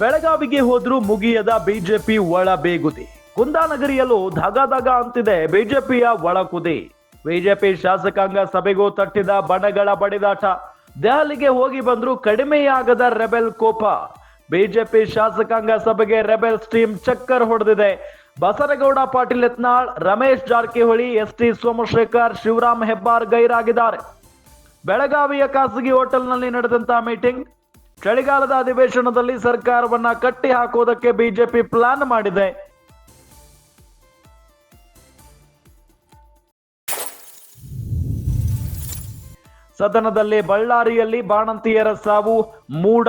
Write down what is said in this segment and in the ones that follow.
ಬೆಳಗಾವಿಗೆ ಹೋದ್ರೂ ಮುಗಿಯದ ಬಿಜೆಪಿ ಒಳ ಬೇಗುದಿ. ಕುಂದಾನಗರಿಯಲ್ಲೂ ಧಗ ಅಂತಿದೆ ಬಿಜೆಪಿಯ ಒಳ ಕುದಿ. ಬಿಜೆಪಿ ಶಾಸಕಾಂಗ ಸಭೆಗೂ ತಟ್ಟಿದ ಬಣಗಳ ಬಡಿದಾಟ. ದೆಹಲಿಗೆ ಹೋಗಿ ಬಂದ್ರು ಕಡಿಮೆಯಾಗದ ರೆಬೆಲ್ ಕೋಪ. ಬಿಜೆಪಿ ಶಾಸಕಾಂಗ ಸಭೆಗೆ ರೆಬೆಲ್ ಸ್ಟೀಮ್ ಚಕ್ಕರ್ ಹೊಡೆದಿದೆ. ಬಸನಗೌಡ, ಪಾಟೀಲ್ ಯತ್ನಾಳ್, ರಮೇಶ್ ಜಾರಕಿಹೊಳಿ ಎಸ್ ಟಿ ಸೋಮಶೇಖರ್, ಶಿವರಾಮ್ ಹೆಬ್ಬಾರ್ ಗೈರಾಗಿದ್ದಾರೆ. ಬೆಳಗಾವಿಯ ಖಾಸಗಿ ಹೋಟೆಲ್ನಲ್ಲಿ ನಡೆದಂತಹ ಮೀಟಿಂಗ್ ಚಳಿಗಾಲದ ಅಧಿವೇಶನದಲ್ಲಿ ಸರ್ಕಾರವನ್ನ ಕಟ್ಟಿ ಹಾಕುವುದಕ್ಕೆ ಬಿಜೆಪಿ ಪ್ಲಾನ್ ಮಾಡಿದೆ. ಸದನದಲ್ಲಿ ಬಳ್ಳಾರಿಯಲ್ಲಿ ಬಾಣಂತಿಯರ ಸಾವು, ಮೂಡ,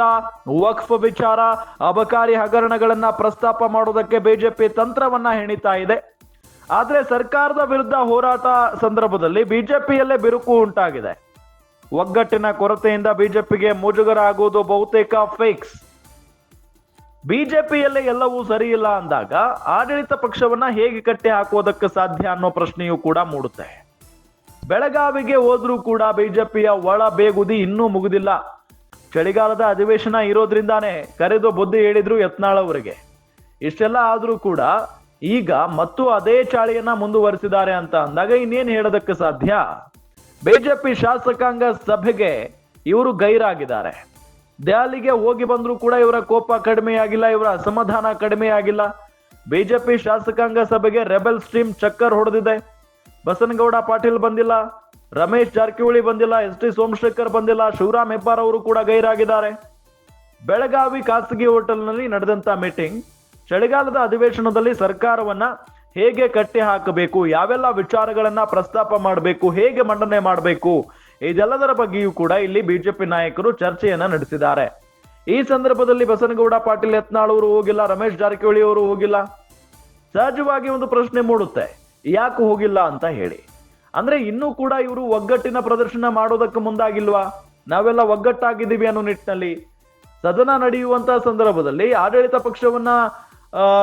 ವಕ್ಫ್ ವಿಚಾರ, ಅಬಕಾರಿ ಹಗರಣಗಳನ್ನ ಪ್ರಸ್ತಾಪ ಮಾಡುವುದಕ್ಕೆ ಬಿಜೆಪಿ ತಂತ್ರವನ್ನ ಹೆಣಿತಾ ಇದೆ. ಆದ್ರೆ ಸರ್ಕಾರದ ವಿರುದ್ಧ ಹೋರಾಟ ಸಂದರ್ಭದಲ್ಲಿ ಬಿಜೆಪಿಯಲ್ಲೇ ಬಿರುಕು ಉಂಟಾಗಿದೆ. ಒಗ್ಗಟ್ಟಿನ ಕೊರತೆಯಿಂದ ಬಿಜೆಪಿಗೆ ಮುಜುಗರ ಆಗುವುದು ಬಹುತೇಕ ಫಿಕ್ಸ್ ಬಿಜೆಪಿಯಲ್ಲೇ ಎಲ್ಲವೂ ಸರಿ ಇಲ್ಲ ಅಂದಾಗ ಆಡಳಿತ ಪಕ್ಷವನ್ನ ಹೇಗೆ ಕಟ್ಟಿ ಹಾಕುವುದಕ್ಕೆ ಸಾಧ್ಯ ಅನ್ನೋ ಪ್ರಶ್ನೆಯೂ ಕೂಡ ಮೂಡುತ್ತೆ. ಬೆಳಗಾವಿಗೆ ಹೋದ್ರೂ ಕೂಡ ಬಿಜೆಪಿಯ ಒಳ ಬೇಗುದಿ ಇನ್ನೂ ಮುಗಿದಿಲ್ಲ. ಚಳಿಗಾಲದ ಅಧಿವೇಶನ ಇರೋದ್ರಿಂದಾನೇ ಕರೆದು ಬುದ್ಧಿ ಹೇಳಿದ್ರು ಯತ್ನಾಳ್ ಅವರಿಗೆ. ಇಷ್ಟೆಲ್ಲ ಆದ್ರೂ ಕೂಡ ಈಗ ಮತ್ತು ಅದೇ ಚಾಳಿಯನ್ನ ಮುಂದುವರಿಸಿದ್ದಾರೆ ಅಂತ ಅಂದಾಗ ಇನ್ನೇನು ಹೇಳೋದಕ್ಕೆ ಸಾಧ್ಯ? ಬಿಜೆಪಿ ಶಾಸಕಾಂಗ ಸಭೆಗೆ ಇವರು ಗೈರಾಗಿದ್ದಾರೆ. ದೆಹಲಿಗೆ ಹೋಗಿ ಬಂದರೂ ಕೂಡ ಇವರ ಕೋಪ ಕಡಿಮೆಯಾಗಿಲ್ಲ, ಇವರ ಅಸಮಾಧಾನ ಕಡಿಮೆಯಾಗಿಲ್ಲ. ಬಿಜೆಪಿ ಶಾಸಕಾಂಗ ಸಭೆಗೆ ರೆಬೆಲ್ ಸ್ಟ್ರೀಮ್ ಚಕ್ಕರ್ ಹೊಡೆದಿದೆ. ಬಸನಗೌಡ ಪಾಟೀಲ್ ಬಂದಿಲ್ಲ, ರಮೇಶ್ ಜಾರಕಿಹೊಳಿ ಬಂದಿಲ್ಲ, ಎಸ್ ಟಿ ಸೋಮಶೇಖರ್ ಬಂದಿಲ್ಲ, ಶಿವರಾಮ್ ಹೆಬ್ಬಾರ್ ಅವರು ಕೂಡ ಗೈರಾಗಿದ್ದಾರೆ. ಬೆಳಗಾವಿ ಖಾಸಗಿ ಹೋಟೆಲ್ನಲ್ಲಿ ನಡೆದಂತ ಮೀಟಿಂಗ್, ಚಳಿಗಾಲದ ಅಧಿವೇಶನದಲ್ಲಿ ಸರ್ಕಾರವನ್ನ ಹೇಗೆ ಕಟ್ಟಿ ಹಾಕಬೇಕು, ಯಾವೆಲ್ಲ ವಿಚಾರಗಳನ್ನ ಪ್ರಸ್ತಾಪ ಮಾಡಬೇಕು, ಹೇಗೆ ಮಂಡನೆ ಮಾಡಬೇಕು, ಇದೆಲ್ಲದರ ಬಗ್ಗೆಯೂ ಕೂಡ ಇಲ್ಲಿ ಬಿಜೆಪಿ ನಾಯಕರು ಚರ್ಚೆಯನ್ನ ನಡೆಸಿದ್ದಾರೆ. ಈ ಸಂದರ್ಭದಲ್ಲಿ ಬಸನಗೌಡ, ಪಾಟೀಲ್ ಯತ್ನಾಳ್ ಅವರು ಹೋಗಿಲ್ಲ, ರಮೇಶ್ ಜಾರಕಿಹೊಳಿ ಅವರು ಹೋಗಿಲ್ಲ? ಸಹಜವಾಗಿ ಒಂದು ಪ್ರಶ್ನೆ ಮೂಡುತ್ತೆ, ಯಾಕೆ ಹೋಗಿಲ್ಲ ಅಂತ ಹೇಳಿ. ಅಂದ್ರೆ ಇನ್ನೂ ಕೂಡ ಇವರು ಒಗ್ಗಟ್ಟಿನ ಪ್ರದರ್ಶನ ಮಾಡೋದಕ್ಕೆ ಮುಂದಾಗಿಲ್ವಾ? ನಾವೆಲ್ಲ ಒಗ್ಗಟ್ಟಾಗಿದ್ದೀವಿ ಅನ್ನೋ ನಿಟ್ಟಿನಲ್ಲಿ ಸದನ ನಡೆಯುವಂತಹ ಸಂದರ್ಭದಲ್ಲಿ ಆಡಳಿತ ಪಕ್ಷವನ್ನ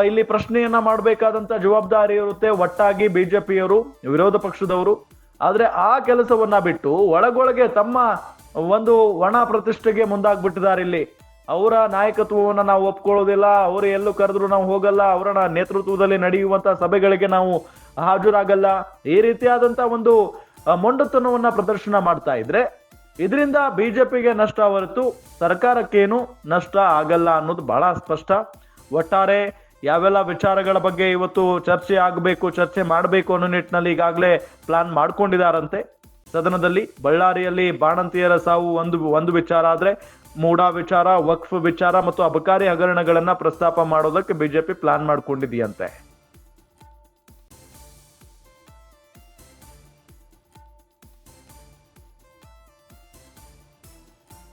ಇಲ್ಲಿ ಪ್ರಶ್ನೆಯನ್ನ ಮಾಡಬೇಕಾದಂತ ಜವಾಬ್ದಾರಿ ಇರುತ್ತೆ ಒಟ್ಟಾಗಿ ಬಿಜೆಪಿಯವರು, ವಿರೋಧ ಪಕ್ಷದವರು. ಆದ್ರೆ ಆ ಕೆಲಸವನ್ನ ಬಿಟ್ಟು ಒಳಗೊಳಗೆ ತಮ್ಮ ಒಂದು ಒಣ ಪ್ರತಿಷ್ಠೆಗೆ ಮುಂದಾಗ್ಬಿಟ್ಟಿದ್ದಾರೆ ಇಲ್ಲಿ. ಅವರ ನಾಯಕತ್ವವನ್ನು ನಾವು ಒಪ್ಕೊಳ್ಳೋದಿಲ್ಲ, ಅವರು ಎಲ್ಲೂ ಕರೆದ್ರು ನಾವು ಹೋಗಲ್ಲ ಅವರ ನೇತೃತ್ವದಲ್ಲಿ ನಡೆಯುವಂತ ಸಭೆಗಳಿಗೆ ನಾವು ಹಾಜರಾಗಲ್ಲ. ಈ ರೀತಿಯಾದಂತ ಒಂದು ಮೊಂಡತನವನ್ನ ಪ್ರದರ್ಶನ ಮಾಡ್ತಾ ಇದ್ರೆ ಇದರಿಂದ ಬಿಜೆಪಿಗೆ ನಷ್ಟ ಹೊರತು ಸರ್ಕಾರಕ್ಕೇನು ನಷ್ಟ ಆಗಲ್ಲ ಅನ್ನೋದು ಬಹಳ ಸ್ಪಷ್ಟ. ಒಟ್ಟಾರೆ ಯಾವೆಲ್ಲ ವಿಚಾರಗಳ ಬಗ್ಗೆ ಇವತ್ತು ಚರ್ಚೆ ಆಗಬೇಕು, ಚರ್ಚೆ ಮಾಡಬೇಕು ಅನ್ನೋ ನಿಟ್ಟಿನಲ್ಲಿ ಈಗಾಗಲೇ ಪ್ಲಾನ್ ಮಾಡ್ಕೊಂಡಿದಾರಂತೆ. ಸದನದಲ್ಲಿ ಬಳ್ಳಾರಿಯಲ್ಲಿ ಬಾಣಂತಿಯರ ಸಾವು ಒಂದು ಒಂದು ವಿಚಾರ ಆದರೆ ಮೂಡಾ ವಿಚಾರ, ವಕ್ಫ್ ವಿಚಾರ ಮತ್ತು ಅಬಕಾರಿ ಹಗರಣಗಳನ್ನು ಪ್ರಸ್ತಾಪ ಮಾಡೋದಕ್ಕೆ ಬಿಜೆಪಿ ಪ್ಲಾನ್ ಮಾಡ್ಕೊಂಡಿದೆಯಂತೆ.